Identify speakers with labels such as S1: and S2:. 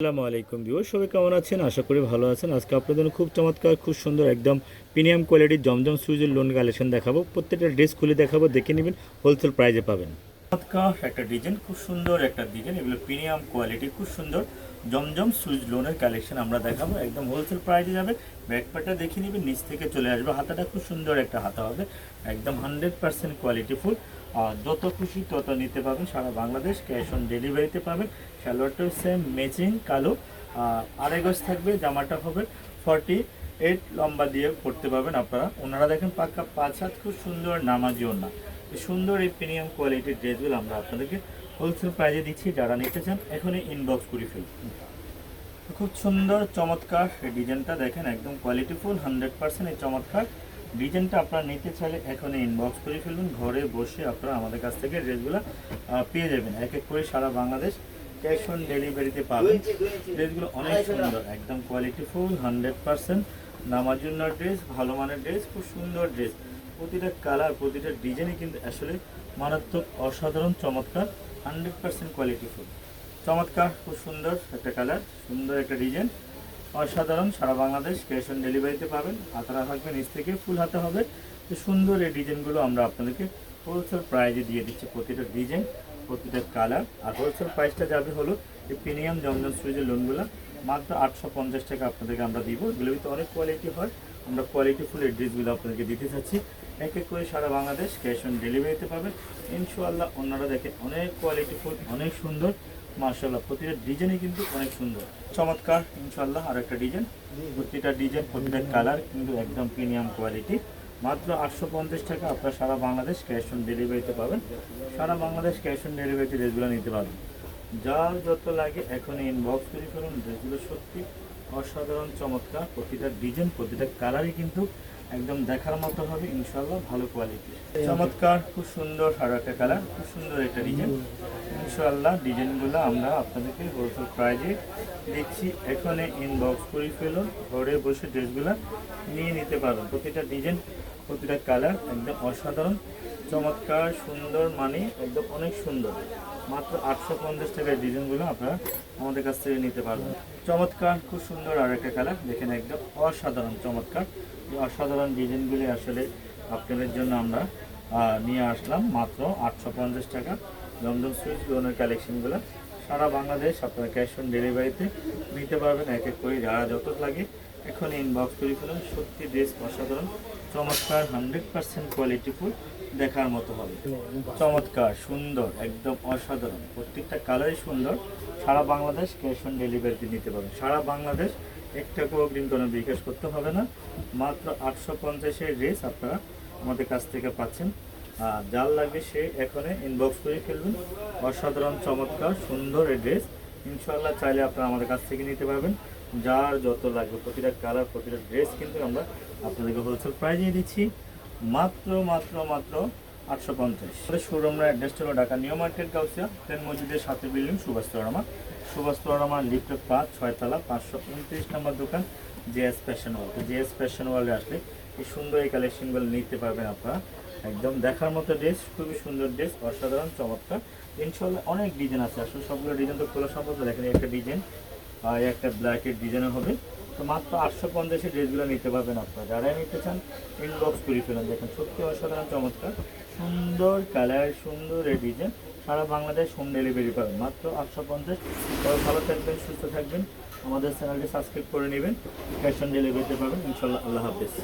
S1: আসসালামু আলাইকুম ভিউ সবাই কেমন আছেন? আশা করি ভালো আছেন। আজকে আপনাদের জন্য খুব চমৎকার, খুব সুন্দর, একদম প্রিমিয়াম কোয়ালিটির জমজম সুইজের লোন কালেকশন দেখাবো। প্রত্যেকটা ড্রেস খুলে দেখাবো, দেখে নেবেন হোলসেল প্রাইজে পাবেন। একটা ডিজাইন, খুব সুন্দর একটা ডিজাইন। এগুলো প্রিমিয়াম কোয়ালিটি, খুব সুন্দর। জমজম সুইজ লোনের কালেকশন আমরা দেখাবো। একদম হোলসেল প্রাইজে যাবে। ব্যাকপারটা দেখে নেবেন নিচ থেকে চলে আসবে। হাতাটা খুব সুন্দর একটা হাতা হবে। একদম হান্ড্রেড পার্সেন্ট কোয়ালিটি ফুল আর যত খুশি তত নিতে পারবেন। সারা বাংলাদেশ ক্যাশ অন ডেলিভারিতে পাবেন। সালোয়ারটাও সেম ম্যাচিং কালো। আড়াই গজ থাকবে, জামাটা হবে ফর্টি এইট লম্বা দিয়ে পড়তে পারবেন আপনারা। ওনারা দেখেন পাক্কা পাঁচ হাত, খুব সুন্দর নামাজি ওনা এই সুন্দর এই প্রিমিয়াম কোয়ালিটির ড্রেসগুলো আমরা আপনাদেরকে হোলসেল প্রাইজে দিচ্ছি যারা নিতে চান এখনই ইনবক্স করে ফেলুন। খুব সুন্দর চমৎকার ডিজাইনটা দেখেন একদম কোয়ালিটিফুল হান্ড্রেড পার্সেন্ট এই চমৎকার। ডিজাইনটা আপনারা নিতে চাইলে এখন ইনবক্স করে ফেলুন ঘরে বসে আপনারা আমাদের কাছ থেকে ড্রেসগুলো পেয়ে যাবেন। এক এক করে সারা বাংলাদেশ ক্যাশ অন ডেলিভারিতে পাবেন। ড্রেসগুলো অনেক সুন্দর একদম কোয়ালিটিফুল হান্ড্রেড পার্সেন্ট নামার জন্য ড্রেস ভালো মানের ড্রেস খুব সুন্দর ড্রেস প্রতিটা কালার প্রতিটা ডিজাইনই কিন্তু আসলে মারাত্মক অসাধারণ, চমৎকার হান্ড্রেড পার্সেন্ট কোয়ালিটিফুল চমৎকার, খুব সুন্দর একটা কালার সুন্দর একটা ডিজাইন অসাধারণ, সারা বাংলাদেশ ক্যাশ অন ডেলিভারিতে পাবেন। হাতারা থাকবে নিচ থেকে, ফুল হাতে হবে। তো সুন্দর এই ডিজাইনগুলো আমরা আপনাদেরকে হোলসেল প্রাইজে দিয়ে দিচ্ছি। প্রতিটা ডিজাইন প্রতিটা কালার আর হোলসেল প্রাইসটা যাবে হলো এই প্রিমিয়াম জমজম সুইজের লোনগুলো মাত্র আটশো পঞ্চাশ টাকা আপনাদেরকে আমরা দিব। এগুলো তো অনেক কোয়ালিটি হয়। আমরা কোয়ালিটি ফুল ড্রেসগুলো আপনাদেরকে দিতে চাচ্ছি এক এক করে সারা বাংলাদেশ ক্যাশ অন ডেলিভারিতে পাবেন। ইনশাআল্লাহ অন্যরা দেখেন অনেক কোয়ালিটি ফুল অনেক সুন্দর। মার্শাল্লাহ প্রতিটা ডিজাইনই কিন্তু অনেক সুন্দর। চমৎকার ইনশাল্লাহ আর একটা ডিজাইন প্রতিটা ডিজাইন প্রতিটা কালার কিন্তু একদম প্রিমিয়াম কোয়ালিটি মাত্র আটশো পঞ্চাশ টাকা আপনারা সারা বাংলাদেশ ক্যাশ অন ডেলিভারিতে পাবেন। সারা বাংলাদেশ ক্যাশ অন ডেলিভারিতে ড্রেসগুলো নিতে পারবেন। যার যত লাগে এখন ইনবক্স করে ফেলুন ড্রেসগুলো সত্যি অসাধারণ, চমৎকার প্রতিটা ডিজাইন প্রতিটা কালারই কিন্তু একদম দেখার মতো হবে ইনশাল্লাহ ভালো কোয়ালিটি চমৎকার, খুব সুন্দর আর একটা কালার খুব সুন্দর একটা ডিজাইন ইনশাল্লাহ ডিজাইনগুলো আমরা আপনাদেরকে হোলসেল প্রাইজে দিচ্ছি এখানে ইনবক্স করে ফেলুন, ঘরে বসে ড্রেসগুলো নিয়ে নিতে পারবেন প্রতিটা ডিজাইন, প্রতিটা কালার একদম অসাধারণ, চমৎকার, সুন্দর মানে একদম অনেক সুন্দর। মাত্র আটশো পঞ্চাশ টাকার ডিজাইনগুলো আপনারা আমাদের কাছ থেকে নিতে পারবেন। চমৎকার, খুব সুন্দর আর একটা কালার দেখেন একদম অসাধারণ, চমৎকার। অসাধারণ ডিজাইনগুলি আসলে আপনাদের জন্য আমরা নিয়ে আসলাম মাত্র আটশো পঞ্চাশ টাকা। জমজম সুইচ লোনের কালেকশনগুলো সারা বাংলাদেশ আপনারা ক্যাশ অন ডেলিভারিতে নিতে পারবেন, এক এক করে যারা যত লাগে এখন ইনবক্স করে ফেলুন। সত্যি ড্রেস অসাধারণ, চমৎকার, হান্ড্রেড পার্সেন্ট কোয়ালিটিফুল দেখার মতো হবে। চমৎকার, সুন্দর, একদম অসাধারণ, প্রত্যেকটা কালারই সুন্দর। সারা বাংলাদেশ ক্যাশ অন ডেলিভারিতে নিতে পারবেন। সারা বাংলাদেশ, একটা অগ্রিম কোনো বিকাশ করতে হবে না। মাত্র আটশো পঞ্চাশের ড্রেস আপনারা আমাদের কাছ থেকে পাচ্ছেন। যার লাগবে সে এখানে ইনবক্স করে ফেলবেন। অসাধারণ, চমৎকার, সুন্দর এই ড্রেস ইনশাল্লাহ চাইলে আপনারা আমাদের কাছ থেকে নিতে পারবেন। যার যত লাগবে প্রতিটা কালার প্রতিটা ড্রেস কিন্তু আমরা আপনাদেরকে হোলসেল প্রাইজে দিচ্ছি। মাত্র মাত্র মাত্র আটশো পঞ্চাশ। শোরুমরা অ্যাড্রেসটা হলো ঢাকা নিউ মার্কেট, গাউসিয়া ট্রেন মসজিদের সাথে বিল্ডিং সুভাষ তোরামা সুভাষ তোরামা লিফট পাঁচ ছয়তলা পাঁচশো উনত্রিশ নম্বর দোকান জেএস ফ্যাশন ওয়াল তো জেএস ফ্যাশন ওয়ালে আসলে এই সুন্দর এই কালেকশনগুলো নিতে পারবেন আপনারা। একদম দেখার মতো ড্রেস খুবই সুন্দর ড্রেস অসাধারণ, চমৎকার। ইনশাল্লাহ অনেক ডিজাইন আছে। আসলে সবগুলো ডিজাইন তো খোলা সম্ভব। দেখেন, একটা ডিজাইন আর একটা ব্ল্যাকের ডিজাইনও হবে। তো মাত্র আটশো পঞ্চাশের ড্রেসগুলো নিতে পারবেন আপনারা। যারাই নিতে চান ইনবক্স করে ফেলেন। দেখেন, সত্যি অসাধারণ, চমৎকার, সুন্দর কালার সুন্দর এই ডিজাইন সারা বাংলাদেশ হোম ডেলিভারি পাবেন। মাত্র আটশো পঞ্চাশ। সবাই ভালো থাকবেন, সুস্থ থাকবেন। আমাদের চ্যানেলটি সাবস্ক্রাইব করে নেবেন। ক্যাশ অন ডেলিভারিতে পাবেন। ইনশাল্লাহ আল্লাহ হাফেজ।